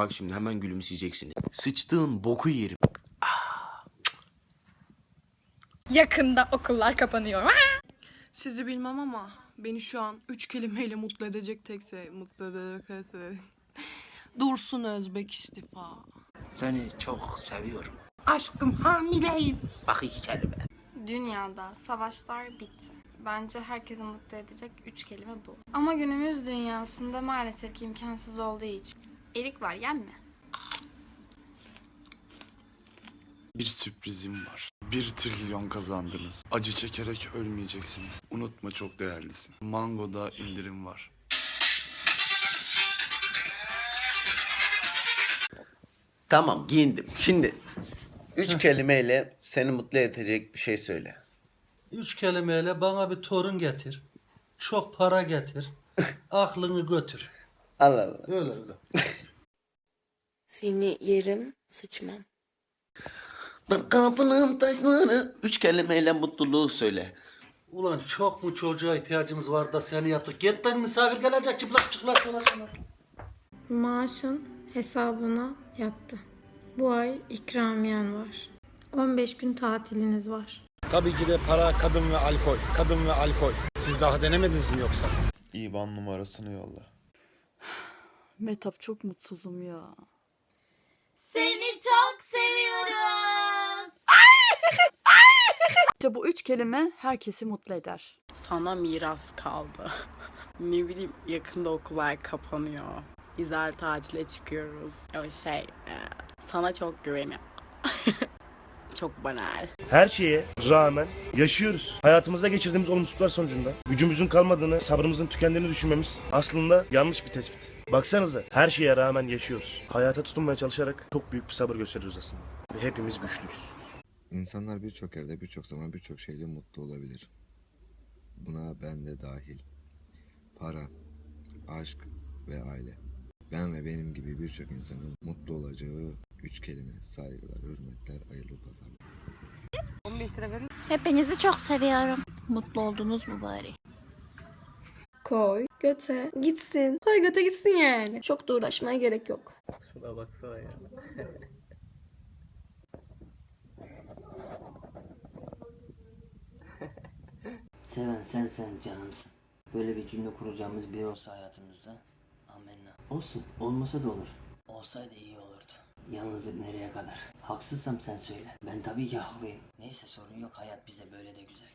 Bak şimdi hemen gülümseyeceksin. Sıçtığın boku yerim. Yakında okullar kapanıyor. Sizi bilmem ama beni şu an üç kelimeyle mutlu edecek tek şey mutlu edecek şey. Dursun Özbek istifa. Seni çok seviyorum. Aşkım hamileyim. Bak iki kelime. Dünyada savaşlar bitti. Bence herkesi mutlu edecek üç kelime bu. Ama günümüz dünyasında maalesef ki imkansız olduğu için. Erik var yenme. Bir sürprizim var. Bir trilyon kazandınız. Acı çekerek ölmeyeceksiniz. Unutma çok değerlisin. Mango'da indirim var. Tamam giyindim. Şimdi üç kelimeyle seni mutlu edecek bir şey söyle. Üç kelimeyle bana bir torun getir. Çok para getir. Aklını götür. Allah Allah. Öyle öyle. Seni yerim sıçmam. Kapının taşları. Üç kelimeyle mutluluğu söyle. Ulan çok mu çocuğa ihtiyacımız var da seni yaptık. Git lan misafir gelecek çıplak çıplak dolaşma. Maaşın hesabına yattı. Bu ay ikramiyen var. 15 gün tatiliniz var. Tabii ki de para, kadın ve alkol. Kadın ve alkol. Siz daha denemediniz mi yoksa? İban numarasını yolla. Metap çok mutsuzum ya. Seni çok seviyoruz. İşte bu üç kelime herkesi mutlu eder. Sana miras kaldı. ne bileyim yakında okullar kapanıyor. Güzel tatile çıkıyoruz. O şey e, sana çok güveniyorum. çok banal. Her şeye rağmen yaşıyoruz. Hayatımızda geçirdiğimiz olumsuzluklar sonucunda gücümüzün kalmadığını, sabrımızın tükendiğini düşünmemiz aslında yanlış bir tespit. Baksanıza her şeye rağmen yaşıyoruz. Hayata tutunmaya çalışarak çok büyük bir sabır gösteriyoruz aslında. Ve hepimiz güçlüyüz. İnsanlar birçok yerde, birçok zaman, birçok şeyle mutlu olabilir. Buna ben de dahil. Para, aşk ve aile. Ben ve benim gibi birçok insanın mutlu olacağı üç kelime. Saygılar, hürmetler, hayırlı pazarlar. Hepinizi çok seviyorum. Mutlu oldunuz mu bari? Koy göte gitsin. Koy göte gitsin yani. Çok da uğraşmaya gerek yok. Şuna baksana ya. Seven sen sen canımsın. Böyle bir cümle kuracağımız biri olsa hayatımızda. Amenna. Olsun. Olmasa da olur. Olsaydı iyi olurdu. Yalnızlık nereye kadar? Haksızsam sen söyle. Ben tabii ki haklıyım. Neyse sorun yok hayat bize böyle de güzel.